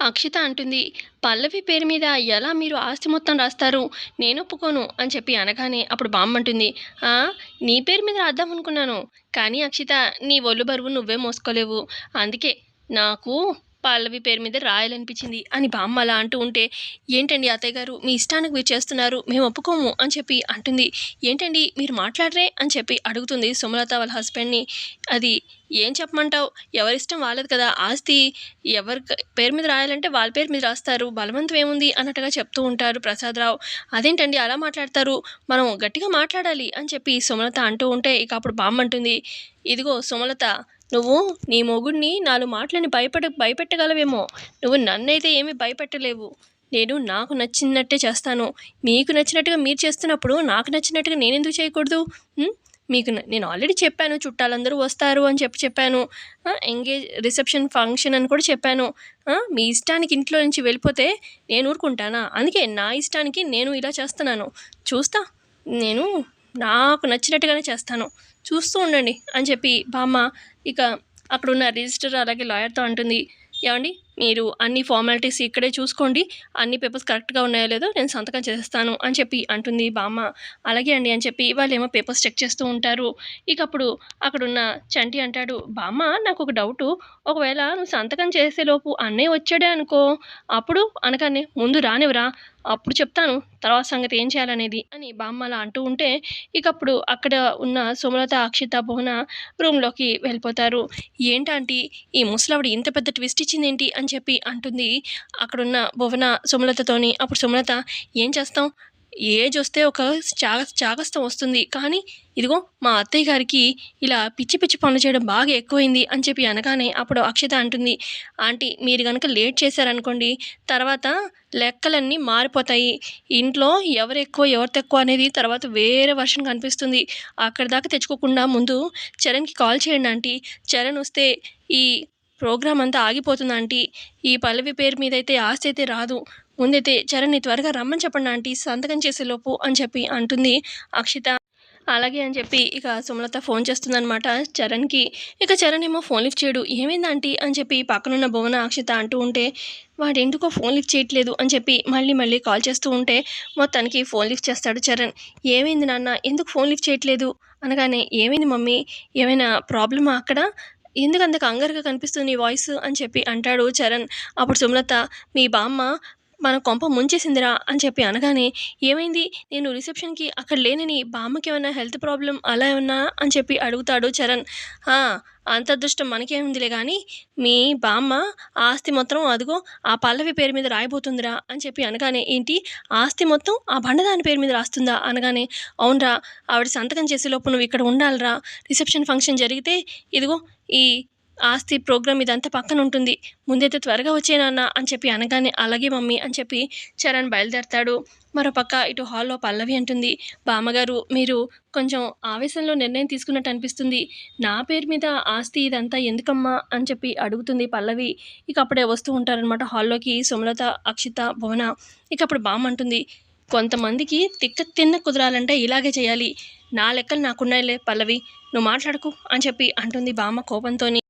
అక్షిత అంటుంది పల్లవి పేరు మీద ఎలా మీరు ఆస్తి మొత్తం రాస్తారు? నేను ఒప్పుకోను అని చెప్పి అనగానే అప్పుడు బామ్మంటుంది నీ పేరు మీద రాద్దాం అనుకున్నాను. కానీ అక్షిత నీ ఒళ్ళు బరువు నువ్వే మోసుకోలేవు. అందుకే నాకు పల్లవి పేరు మీద రాయాలనిపించింది. అని బామ్మ అలా అంటూ ఉంటే ఏంటండి అత్తయ్య గారు మీ ఇష్టానికి మీరు చేస్తున్నారు మేము ఒప్పుకోము అని చెప్పి అంటుంది. ఏంటండి మీరు మాట్లాడరే అని చెప్పి అడుగుతుంది సుమలత వాళ్ళ హస్బెండ్ని. అది ఏం చెప్పమంటావు? ఎవరిష్టం వాళ్ళది కదా ఆస్తి. ఎవరి పేరు మీద రాయాలంటే వాళ్ళ పేరు మీద రాస్తారు. బలవంతం ఏముంది అన్నట్టుగా చెప్తూ ఉంటారు ప్రసాదరావు. అదేంటండి అలా మాట్లాడతారు? మనం గట్టిగా మాట్లాడాలి అని చెప్పి సుమలత అంటూ ఉంటే ఇక అప్పుడు బామ్మ అంటుంది. ఇదిగో సుమలత నువ్వు నీ మొగుడిని నాలుగు మాటలని భయపడ భయపెట్టగలవేమో. నువ్వు నన్నైతే ఏమీ భయపెట్టలేవు. నేను నాకు నచ్చినట్టే చేస్తాను. మీకు నచ్చినట్టుగా మీరు చేస్తున్నప్పుడు నాకు నచ్చినట్టుగా నేను ఎందుకు చేయకూడదు మీకు నేను ఆల్రెడీ చెప్పాను చుట్టాలందరూ వస్తారు అని చెప్పి చెప్పాను. ఎంగేజ్ రిసెప్షన్ ఫంక్షన్ అని కూడా చెప్పాను. మీ ఇష్టానికి ఇంట్లో నుంచి వెళ్ళిపోతే నేను ఊరుకుంటానా? అందుకే నా ఇష్టానికి నేను ఇలా చేస్తున్నాను. చూస్తా. నేను నాకు నచ్చినట్టుగానే చేస్తాను. చూస్తూ ఉండండి అని చెప్పి బామ్మ ఇక అక్కడున్న రిజిస్టర్ అలాగే లాయర్తో అంటుంది. ఏమండి? మీరు అన్ని ఫార్మాలిటీస్ ఇక్కడే చూసుకోండి. అన్ని పేపర్స్ కరెక్ట్గా ఉన్నాయో లేదో నేను సంతకం చేస్తాను అని చెప్పి అంటుంది బామ్మ. అలాగే అండి అని చెప్పి వాళ్ళు ఏమో పేపర్స్ చెక్ చేస్తూ ఉంటారు. ఇక అప్పుడు అక్కడున్న చంటి అంటాడు బామ్మ నాకు ఒక డౌటు ఒకవేళ నువ్వు సంతకం చేసేలోపు అన్నయ్య వచ్చాడే అనుకో. అప్పుడు అనగానే ముందు రానివరా అప్పుడు చెప్తాను. తర్వాత సంగతి ఏం చేయాలనేది అని బామ్మ అలా అంటూ ఉంటే ఇక అప్పుడు అక్కడ ఉన్న సుమలత అక్షిత భువన రూమ్లోకి వెళ్ళిపోతారు. ఏంటంటే ఈ ముసలావిడ ఇంత పెద్ద ట్విస్ట్ ఇచ్చింది ఏంటి అని చెప్పి అంటుంది. అక్కడున్న భువన సుమలతతోని. అప్పుడు సుమలత ఏం చేస్తాం ఏజ్ వస్తే ఒక చాగ చాగస్తం వస్తుంది. కానీ ఇదిగో మా అత్తయ్య గారికి ఇలా పిచ్చి పిచ్చి పనులు చేయడం బాగా ఎక్కువైంది అని చెప్పి అనగానే అప్పుడు అక్షత అంటుంది. ఆంటీ మీరు కనుక లేట్ చేశారనుకోండి తర్వాత లెక్కలన్నీ మారిపోతాయి. ఇంట్లో ఎవరు ఎక్కువ ఎవరు తక్కువ అనేది తర్వాత వేరే వర్షన్ కనిపిస్తుంది. అక్కడ దాకా తెచ్చుకోకుండా ముందు చరణ్కి కాల్ చేయండి ఆంటీ. చరణ్ వస్తే ఈ ప్రోగ్రామ్ అంతా ఆగిపోతుంది ఆంటీ. ఈ పల్లవి పేరు మీద అయితే ఆస్తి అయితే రాదు. ముందైతే చరణ్ని త్వరగా రమ్మని చెప్పండి ఆంటీ. సంతకం చేసేలోపు అని చెప్పి అంటుంది అక్షిత. అలాగే అని చెప్పి ఇక సుమలత ఫోన్ చేస్తుందనమాట చరణ్కి. ఇక చరణ్ ఏమో ఫోన్ లిఫ్ట్ చేయడు. ఏమైంది ఆంటీ? అని చెప్పి పక్కనున్న భువన అక్షిత అంటూ ఉంటే వాడు ఎందుకో ఫోన్ లిఫ్ట్ చేయట్లేదు. అని చెప్పి మళ్ళీ మళ్ళీ కాల్ చేస్తూ ఉంటే మొత్తానికి ఫోన్ లిఫ్ట్ చేస్తాడు చరణ్. ఏమైంది నాన్న? ఎందుకు ఫోన్ లిఫ్ట్ చేయట్లేదు? అనగానే ఏమైంది మమ్మీ? ఏమైనా ప్రాబ్లమా అక్కడ? ఎందుకు అంత కంగారుగా కనిపిస్తుంది నీ వాయిస్ అని చెప్పి అంటాడు చరణ్. అప్పుడు సుమలత మీ బామ్మ మన కొంప ముంచేసిందిరా అని చెప్పి అనగానే ఏమైంది? నేను రిసెప్షన్కి అక్కడ లేనని బామ్మకి ఏమైనా హెల్త్ ప్రాబ్లం అలా ఏమన్నా? అని చెప్పి అడుగుతాడు చరణ్. అంత అదృష్టం మనకేముందిలే కానీ మీ బామ్మ ఆస్తి మొత్తం అదిగో ఆ పల్లవి పేరు మీద రాయబోతుందిరా అని చెప్పి అనగానే ఏంటి? ఆస్తి మొత్తం ఆ బండదాని పేరు మీద రాస్తుందా? అనగానే అవునరా ఆవిడ సంతకం చేసే లోపు నువ్వు ఇక్కడ ఉండాలిరా. రిసెప్షన్ ఫంక్షన్ జరిగితే ఇదిగో ఈ ఆస్తి ప్రోగ్రామ్ ఇదంతా పక్కన ఉంటుంది. ముందైతే త్వరగా వచ్చే నాన్న అని చెప్పి అనగానే అలాగే మమ్మీ అని చెప్పి చరణ్ బయలుదేరతాడు. మరోపక్క ఇటు హాల్లో పల్లవి అంటుంది. బామ్మగారు మీరు కొంచెం ఆవేశంలో నిర్ణయం తీసుకున్నట్టు అనిపిస్తుంది. నా పేరు మీద ఆస్తి ఇదంతా ఎందుకమ్మా అని చెప్పి అడుగుతుంది పల్లవి. ఇక అప్పుడే వస్తూ ఉంటారనమాట హాల్లోకి సుమలత అక్షిత భువన. ఇక అప్పుడు బామ్మ అంటుంది. కొంతమందికి తిక్క తిన్న కుదరాలంటే ఇలాగే చేయాలి. నా లెక్కలు నాకున్నాయిలే పల్లవి. నువ్వు మాట్లాడకు అని చెప్పి అంటుంది బామ్మ కోపంతోని.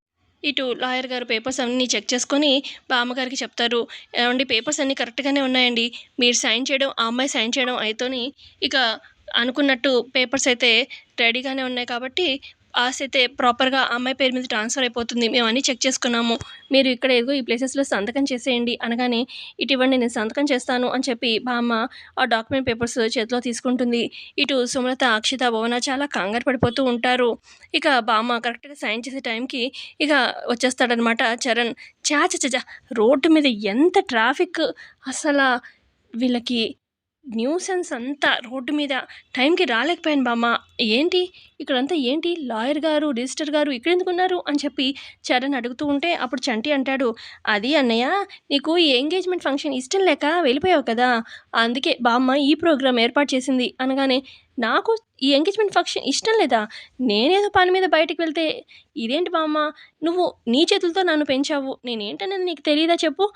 ఇటు లాయర్ గారు పేపర్స్ అన్నీ చెక్ చేసుకొని బామ్మగారికి చెప్తారు. ఏమండి పేపర్స్ అన్నీ కరెక్ట్గానే ఉన్నాయండి. మీరు సైన్ చేయడం ఆ అమ్మాయి సైన్ చేయడం అయితేని ఇక అనుకున్నట్టు పేపర్స్ అయితే రెడీగానే ఉన్నాయి కాబట్టి ఆస్తి అయితే ప్రాపర్గా ఆ అమ్మాయి పేరు మీద ట్రాన్స్ఫర్ అయిపోతుంది. మేము అన్నీ చెక్ చేసుకున్నాము. మీరు ఇక్కడ ఏదో ఈ ప్లేసెస్లో సంతకం చేసేయండి అనగానే ఇటువంటి నేను సంతకం చేస్తాను అని చెప్పి బామ్మ ఆ డాక్యుమెంట్ పేపర్స్ చేతిలో తీసుకుంటుంది. ఇటు సుమలత అక్షిత భవన చాలా కంగారు పడిపోతూ ఉంటారు. ఇక బామ్మ కరెక్ట్గా సైన్ చేసే టైంకి ఇక వచ్చేస్తాడనమాట చరణ్. చా చా రోడ్డు మీద ఎంత ట్రాఫిక్ అసలు వీళ్ళకి న్యూసెన్స్ అంతా రోడ్డు మీద టైంకి రాలేకపోయాను బామ్మ. ఏంటి? ఇక్కడంతా ఏంటి? లాయర్ గారు రిజిస్టర్ గారు ఇక్కడ ఎందుకు ఉన్నారు? అని చెప్పి చరణ్ అడుగుతూ ఉంటే అప్పుడు చంటి అంటాడు అది అన్నయ్య నీకు ఈ ఎంగేజ్మెంట్ ఫంక్షన్ ఇష్టం లేక వెళ్ళిపోయావు కదా. అందుకే బామ్మ ఈ ప్రోగ్రాం ఏర్పాటు చేసింది. అనగానే నాకు ఈ ఎంగేజ్మెంట్ ఫంక్షన్ ఇష్టం లేదా? నేనేదో పని మీద బయటకు వెళ్తే ఇదేంటి బామ్మ? నువ్వు నీ చేతులతో నన్ను పెంచావు. నేనేంటనేది నీకు తెలియదా చెప్పు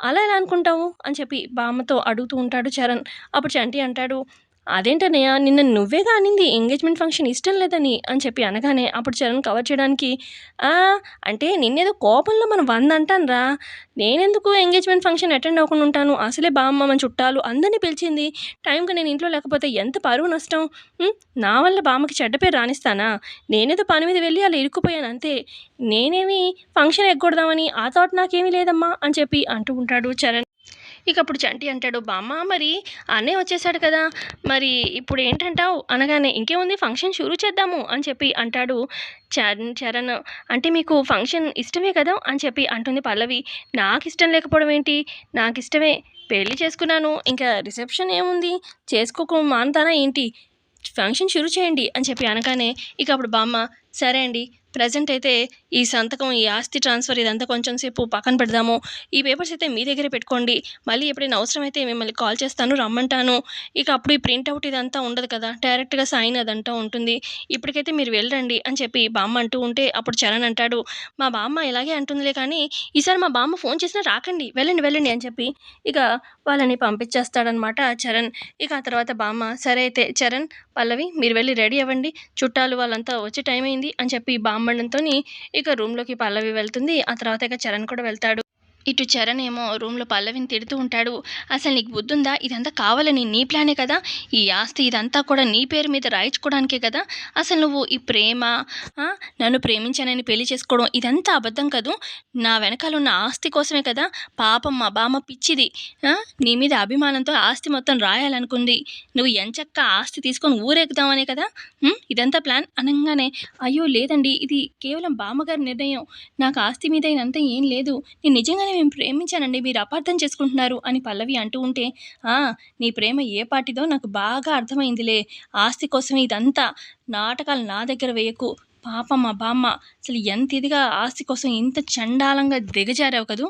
అలా ఎలా అనుకుంటావు? అని చెప్పి బామ్మతో అడుగుతూ ఉంటాడు చరణ్. అప్పుడు చంటి అంటాడు అదేంటనయ్య నిన్న నువ్వేగా అనింది ఎంగేజ్మెంట్ ఫంక్షన్ ఇష్టం లేదని అని చెప్పి అనగానే అప్పుడు చరణ్ కవర్ చేయడానికి అంటే నిన్నేదో కోపంలో మనం వంద అంటానురా. నేనెందుకు ఎంగేజ్మెంట్ ఫంక్షన్ అటెండ్ అవ్వకుండా ఉంటాను? అసలే బామ్మ మన చుట్టాలు అందరినీ పిలిచింది. టైంకి నేను ఇంట్లో లేకపోతే ఎంత పరువు నష్టం? నా వల్ల బామ్మకి చెడ్డ పేరు రానిస్తానా? నేనేదో పని మీద వెళ్ళి అలా ఇరుక్కుపోయాను అంతే. నేనేమి ఫంక్షన్ ఎగ్గొడదామని ఆ థాట్ నాకేమీ లేదమ్మా అని చెప్పి అంటూ ఉంటాడు చరణ్. ఇక అప్పుడు చంటి అంటాడు బామ్మ. మరి అన్నయ్య వచ్చేసాడు కదా. మరి ఇప్పుడు ఏంటంటావు? అనగానే ఇంకేముంది? ఫంక్షన్ షురూ చేద్దాము అని చెప్పి అంటాడు చరణ్ చరణ్. అంటే మీకు ఫంక్షన్ ఇష్టమే కదా అని చెప్పి అంటుంది పల్లవి. నాకు ఇష్టం లేకపోవడం ఏంటి? నాకు ఇష్టమే పెళ్ళి చేసుకున్నాను. ఇంకా రిసెప్షన్ ఏముంది? చేసుకోక మానతానా ఏంటి? ఫంక్షన్ షురూ చేయండి అని చెప్పి అనగానే ఇక అప్పుడు బామ్మ సరే అండి. ప్రజెంట్ అయితే ఈ సంతకం ఈ ఆస్తి ట్రాన్స్ఫర్ ఇదంతా కొంచెం సేపు పక్కన పెడదాము. ఈ పేపర్స్ అయితే మీ దగ్గరే పెట్టుకోండి. మళ్ళీ ఎప్పుడైనా అవసరమైతే మిమ్మల్ని కాల్ చేస్తాను రమ్మంటాను. ఇక అప్పుడు ఈ ప్రింట్అవుట్ ఇదంతా ఉండదు కదా. డైరెక్ట్గా సైన్ అదంతా ఉంటుంది. ఇప్పటికైతే మీరు వెళ్ళండి అని చెప్పి బామ్మ అంటూ ఉంటే అప్పుడు చరణ్ అంటాడు మా బామ్మ ఇలాగే అంటుందిలే కానీ ఈసారి మా బామ్మ ఫోన్ చేసినా రాకండి. వెళ్ళండి వెళ్ళండి అని చెప్పి ఇక వాళ్ళని పంపించేస్తాడనమాట చరణ్. ఇక ఆ తర్వాత బామ్మ సరే అయితే చరణ్ పల్లవి మీరు వెళ్ళి రెడీ అవ్వండి. చుట్టాలు వాళ్ళంతా వచ్చే టైం అయింది అని చెప్పి బామ్మ బామ్మడంతో ఇక రూమ్లోకి పల్లవి వెళ్తుంది. ఆ తర్వాత ఇక చరణ్ కూడా వెళ్తాడు. ఇటు చరణ్ ఏమో రూమ్లో పల్లవిని తిడుతూ ఉంటాడు. అసలు నీకు బుద్ధుందా? ఇదంతా కావాలని నీ ప్లానే కదా? ఈ ఆస్తి ఇదంతా కూడా నీ పేరు మీద రాయించుకోవడానికే కదా? అసలు నువ్వు ఈ ప్రేమ నన్ను ప్రేమించానని పెళ్ళి చేసుకోవడం ఇదంతా అబద్ధం కదూ? నా వెనకాల ఉన్న ఆస్తి కోసమే కదా? పాపం మా బామ్మ పిచ్చిది నీ మీద అభిమానంతో ఆస్తి మొత్తం రాయాలనుకుంది. నువ్వు ఎంచక్క ఆస్తి తీసుకొని ఊరేగుతావనే కదా? ఇదంతా ప్లాన్ అనగానే అయ్యో లేదండి ఇది కేవలం బామ్మగారి నిర్ణయం. నాకు ఆస్తి మీద ఇదంతా ఏం లేదు. నేను నిజంగానే మేము ప్రేమించానండి? మీరు అపార్థం చేసుకుంటున్నారు అని పల్లవి అంటూ ఉంటే "ఆ, నీ ప్రేమ ఏ పాటిదో నాకు బాగా అర్థమైందిలే. ఆస్తి కోసం ఇదంతా నాటకాలు నా దగ్గర వేయకు. పాపం మా బామ్మ అసలు ఎంత ఇదిగా ఆస్తి కోసం ఇంత చండాలంగా దిగజారావు కదూ?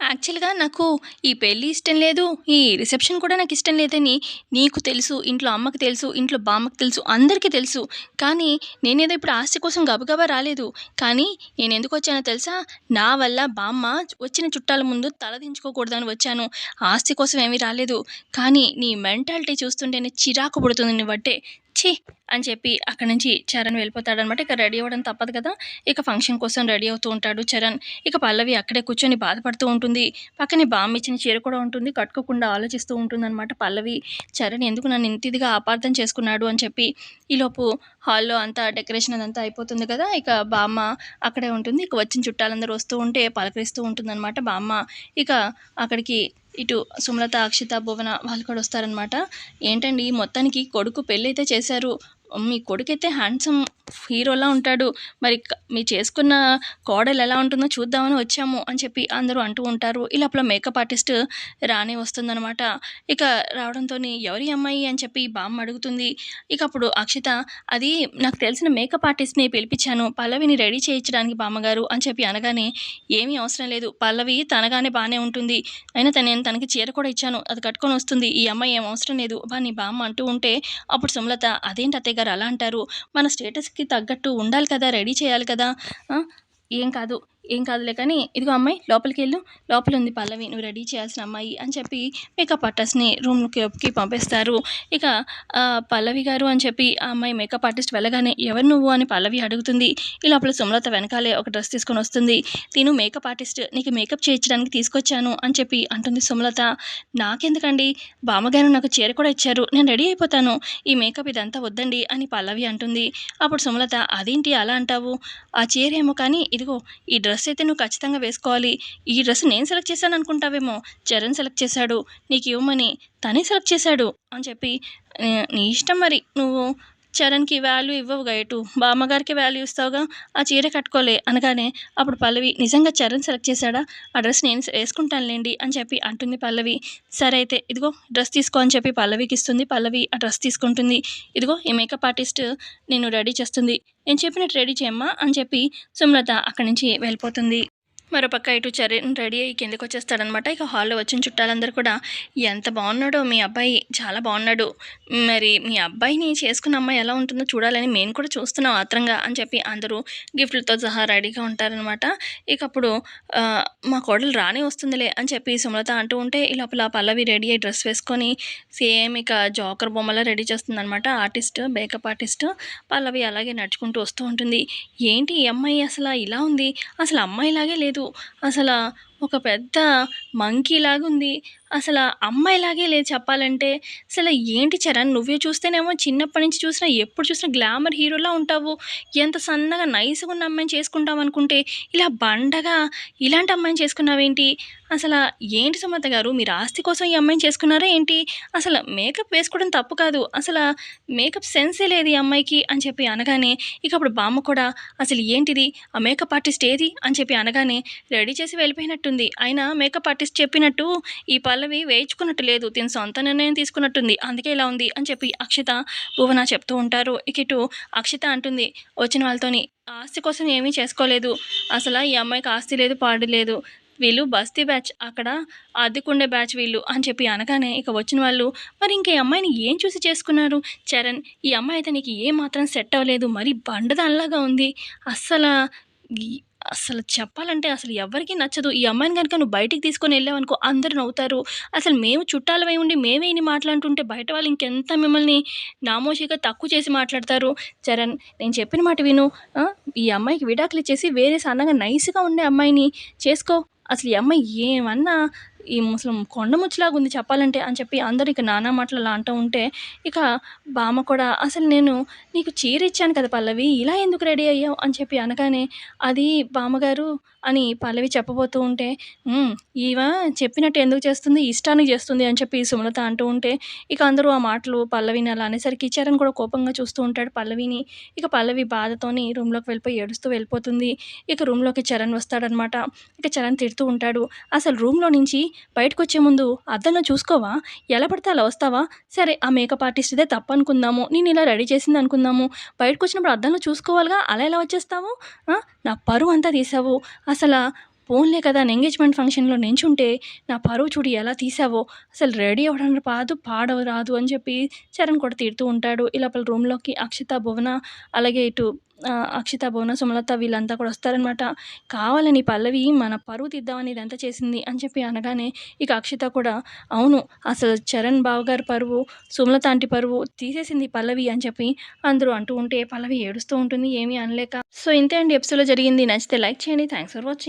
యాక్చువల్గా నాకు ఈ పెళ్ళి ఇష్టం లేదు ఈ రిసెప్షన్ కూడా నాకు ఇష్టం లేదని నీకు తెలుసు ఇంట్లో అమ్మకి తెలుసు ఇంట్లో బామ్మకి తెలుసు అందరికీ తెలుసు. కానీ నేనేదో ఇప్పుడు ఆస్తి కోసం గబగబా రాలేదు. కానీ నేను ఎందుకు వచ్చానో తెలుసా? నా వల్ల బామ్మ వచ్చిన చుట్టాల ముందు తలదించుకోకూడదని వచ్చాను. ఆస్తి కోసం ఏమీ రాలేదు. కానీ నీ మెంటాలిటీ చూస్తుంటేనే చిరాకు పుడుతుంది నీ బట్టే. ఛీ అని చెప్పి అక్కడి నుంచి చరణ్ వెళ్ళిపోతాడనమాట. ఇక రెడీ అవ్వడం తప్పదు కదా. ఇక ఫంక్షన్ కోసం రెడీ అవుతూ ఉంటాడు చరణ్. ఇక పల్లవి అక్కడే కూర్చొని బాధపడుతూ ఉంటుంది. పక్కనే బామ్మ ఇచ్చిన చీర కూడా ఉంటుంది. కట్టుకోకుండా ఆలోచిస్తూ ఉంటుందన్నమాట పల్లవి. చరణ్ ఎందుకు నన్ను ఇంతిదిగా అపార్థం చేసుకున్నాడు అని చెప్పి ఈలోపు హాల్లో అంతా డెకరేషన్ అదంతా అయిపోతుంది కదా. ఇక బామ్మ అక్కడే ఉంటుంది. ఇక వచ్చిన చుట్టాలందరూ వస్తూ ఉంటే పలకరిస్తూ ఉంటుందన్నమాట బామ్మ. ఇక అక్కడికి ఇటు సుమలత అక్షిత భువన వాళ్ళు కూడా వస్తారనమాట ఏంటండి మొత్తానికి కొడుకు పెళ్ళైతే చేశారు. మీ కొడుకైతే హ్యాండ్సమ్ హీరోలా ఉంటాడు. మరి మీ చేసుకున్న కోడలు ఎలా ఉంటుందో చూద్దామని వచ్చాము అని చెప్పి అందరూ అంటూ ఉంటారు. ఈ లోపల మేకప్ ఆర్టిస్ట్ రాణి వస్తుందనమాట ఇక రావడంతో ఎవరి అమ్మాయి అని చెప్పి బామ్మ అడుగుతుంది. ఇక అప్పుడు అక్షిత అది నాకు తెలిసిన మేకప్ ఆర్టిస్ట్ని పిలిపించాను. పల్లవిని రెడీ చేయించడానికి బామ్మగారు అని చెప్పి అనగానే ఏమీ అవసరం లేదు. పల్లవి తనగానే బాగానే ఉంటుంది. అయినా తను నేను తనకి చీర కూడా ఇచ్చాను. అది కట్టుకొని వస్తుంది. ఈ అమ్మాయి ఏం అవసరం లేదు. బా నీ బామ్మ అంటూ ఉంటే అప్పుడు సుమలత అదేంటి అత్తయ్య గారు అలా అంటారు? మన స్టేటస్కి తగ్గట్టు ఉండాలి కదా రెడీ చేయాలి కదా కదా? ఏం కాదు. ఏం కాదులే కానీ ఇదిగో అమ్మాయి లోపలికి వెళ్ళు లోపల ఉంది పల్లవి నువ్వు రెడీ చేయాల్సిన అమ్మాయి అని చెప్పి మేకప్ ఆర్టిస్ట్ని రూమ్కి పంపిస్తారు. ఇక పల్లవి గారు అని చెప్పి ఆ అమ్మాయి మేకప్ ఆర్టిస్ట్ వెళ్ళగానే ఎవరు నువ్వు? అని పల్లవి అడుగుతుంది. ఈ లోపల సుమలత వెనకాలే ఒక డ్రెస్ తీసుకొని వస్తుంది. తిను మేకప్ ఆర్టిస్ట్ నీకు మేకప్ చేయించడానికి తీసుకొచ్చాను అని చెప్పి అంటుంది సుమలత. నాకెందుకండి? బామ్మగారు నాకు చీర కూడా ఇచ్చారు. నేను రెడీ అయిపోతాను. ఈ మేకప్ ఇదంతా వద్దండి అని పల్లవి అంటుంది. అప్పుడు సుమలత అదేంటి అలా అంటావు? ఆ చీర ఏమో కానీ ఇదిగో ఈ డ్రెస్ డ్రెస్ అయితే నువ్వు ఖచ్చితంగా వేసుకోవాలి. ఈ డ్రెస్ నేను సెలెక్ట్ చేశాను అనుకుంటావేమో. చరణ్ సెలెక్ట్ చేశాడు. నీకు ఇవ్వమని తనే సెలెక్ట్ చేశాడు. అని చెప్పి నీ ఇష్టం మరి. నువ్వు చరణ్కి వాల్యూ ఇవ్వవుగా ఎటు బామ్మగారికి వాల్యూ ఇస్తావుగా? ఆ చీర కట్టుకోలే అనగానే అప్పుడు పల్లవి నిజంగా చరణ్ సెలెక్ట్ చేశాడా? ఆ డ్రెస్ నేను వేసుకుంటానులేండి అని చెప్పి అంటుంది పల్లవి. సరే అయితే ఇదిగో డ్రెస్ తీసుకో అని చెప్పి పల్లవికి ఇస్తుంది. పల్లవి ఆ డ్రెస్ తీసుకుంటుంది. ఇదిగో ఈ మేకప్ ఆర్టిస్ట్ నేను రెడీ చేస్తుంది. నేను చెప్పినట్టు రెడీ చేయమ్మా అని చెప్పి సుమ్రత అక్కడి నుంచి వెళ్ళిపోతుంది. మరోపక్క ఇటు చరణ్ రెడీ అయ్యి కిందకి వచ్చేస్తాడనమాట ఇక హాల్లో వచ్చిన చుట్టాలందరూ కూడా ఎంత బాగున్నాడో మీ అబ్బాయి చాలా బాగున్నాడు. మరి మీ అబ్బాయిని చేసుకున్న అమ్మాయి ఎలా ఉంటుందో చూడాలని మేము కూడా చూస్తున్నాం ఆత్రంగా అని చెప్పి అందరూ గిఫ్ట్లతో సహా రెడీగా ఉంటారనమాట ఇక అప్పుడు మా కోడలు రానే వస్తుందిలే అని చెప్పి సుమలత అంటూ ఉంటే ఈ లోపల పల్లవి రెడీ అయ్యి డ్రెస్ వేసుకొని సేమ్ ఇక జోకర్ బొమ్మలా రెడీ చేస్తుందనమాట ఆర్టిస్ట్ మేకప్ ఆర్టిస్ట్ పల్లవి అలాగే నడుచుకుంటూ వస్తూ ఉంటుంది. ఏంటి ఈ అమ్మాయి అసలు ఇలా ఉంది? అసలు అమ్మాయిలాగే లేదు. అసలు ఒక పెద్ద మంకీ ఉంది అసలు అమ్మాయిలాగే లేదు చెప్పాలంటే. అసలు ఏంటి చరణ్? నువ్వే చూస్తేనేమో చిన్నప్పటి నుంచి చూసినా ఎప్పుడు చూసినా గ్లామర్ హీరోలా ఉంటావు. ఎంత సన్నగా నైస్గా ఉన్న అమ్మాయిని చేసుకుంటావు అనుకుంటే ఇలా బండగా ఇలాంటి అమ్మాయిని చేసుకున్నావేంటి? అసలు ఏంటి సుమత గారు? మీరు ఆస్తి కోసం ఈ అమ్మాయిని చేసుకున్నారా ఏంటి? అసలు మేకప్ వేసుకోవడం తప్పు కాదు. అసలు మేకప్ సెన్సే లేదు ఈ అమ్మాయికి అని చెప్పి అనగానే ఇక అప్పుడు బామ్మ కూడా అసలు ఏంటిది? ఆ మేకప్ ఆర్టిస్ట్ ఏది? అని చెప్పి అనగానే రెడీ చేసి వెళ్ళిపోయినట్టుంది. అయినా మేకప్ ఆర్టిస్ట్ చెప్పినట్టు ఈ పల్లవి వేయించుకున్నట్టు లేదు తిని సొంత నిర్ణయం తీసుకున్నట్టుంది. అందుకే ఇలా ఉంది అని చెప్పి అక్షిత భువన చెప్తూ ఉంటారు. ఇక ఇటు అక్షిత అంటుంది వచ్చిన వాళ్ళతోని ఆస్తి కోసం ఏమీ చేసుకోలేదు. అసలు ఈ అమ్మాయికి ఆస్తి లేదు పాడు లేదు. వీళ్ళు బస్తీ బ్యాచ్ అక్కడ అద్దెకుండే బ్యాచ్ వీళ్ళు అని చెప్పి అనగానే ఇక వచ్చిన వాళ్ళు మరి ఇంక ఈ అమ్మాయిని ఏం చూసి చేసుకున్నారు? చరణ్ ఈ అమ్మాయి అయితే నీకు ఏ మాత్రం సెట్ అవ్వలేదు. మరి బండదల్లాగా ఉంది. అస్సలు అసలు చెప్పాలంటే అసలు ఎవరికీ నచ్చదు. ఈ అమ్మాయిని కనుక నువ్వు బయటికి తీసుకొని వెళ్ళావనుకో అందరు నవ్వుతారు. అసలు మేము చుట్టాలమై ఉండి మేమే ఇన్ని మాట్లాడుతుంటే బయట వాళ్ళు ఇంకెంత మిమ్మల్ని నామోషిగా తక్కువ చేసి మాట్లాడతారు? చరణ్ నేను చెప్పిన మాట విను. ఈ అమ్మాయికి విడాకులు ఇచ్చేసి వేరే సన్నగా నైస్గా ఉండే అమ్మాయిని చేసుకో. అసలు ఈ అమ్మాయి ఏమన్నా ఈ ముసలం కొండ ముచ్చిలాగా ఉంది చెప్పాలంటే అని చెప్పి అందరూ ఇక నానా మాటలు అలా అంటూ ఉంటే ఇక బామ్మ కూడా అసలు నేను నీకు చీర ఇచ్చాను కదా పల్లవి ఇలా ఎందుకు రెడీ అయ్యావు? అని చెప్పి అనగానే అది బామ్మగారు అని పల్లవి చెప్పబోతూ ఉంటే ఈవ చెప్పినట్టు ఎందుకు చేస్తుంది ఇష్టానికి చేస్తుంది అని చెప్పి సుమలత అంటూ ఉంటే ఇక అందరూ ఆ మాటలు పల్లవిని అలా అనేసరికి చరణ్ కూడా కోపంగా చూస్తూ ఉంటాడు పల్లవిని. ఇక పల్లవి బాధతోని రూమ్లోకి వెళ్ళిపోయి ఏడుస్తూ వెళ్ళిపోతుంది. ఇక రూమ్లోకి చరణ్ వస్తాడనమాట. ఇక చరణ్ తిడుతూ ఉంటాడు అసలు రూమ్లో నుంచి బయటకు వచ్చే ముందు అద్దంలో చూసుకోవా? ఎలా పడితే అలా వస్తావా? సరే ఆ మేకప్ ఆర్టిస్ట్దే తప్పనుకుందాము. నేను ఇలా రెడీ చేసింది అనుకుందాము. బయటకు వచ్చినప్పుడు అద్దంలో చూసుకోవాలిగా? అలా ఎలా వచ్చేస్తావు? నా పరువు అంతా తీసావు. అసలు ఫోన్లే కదా ఎంగేజ్మెంట్ ఫంక్షన్లో నించుంటే నా పరువు చూడు ఎలా తీసావో. అసలు రెడీ అవ్వడం రాదు పాడవ రాదు అని చెప్పి చరణ్ కూడా తిడుతూ ఉంటాడు. ఇలా రూమ్లోకి అక్షిత భువన అలాగే ఇటు అక్షిత భువన సుమలత వీళ్ళంతా కూడా వస్తారనమాట కావాలని పల్లవి మన పరువు తీద్దామని ఇదంతా చేసింది అని చెప్పి అనగానే ఇక అక్షిత కూడా అవును అసలు చరణ్ బావ గారి పరువు సుమలత ఆంటీ పరువు తీసేసింది పల్లవి అని చెప్పి అందరూ అంటూ ఉంటే పల్లవి ఏడుస్తూ ఉంటుంది ఏమీ అనలేక. సో ఇంతే అండి ఎపిసోడ్లో జరిగింది. నచ్చితే లైక్ చేయండి. Thanks for watching.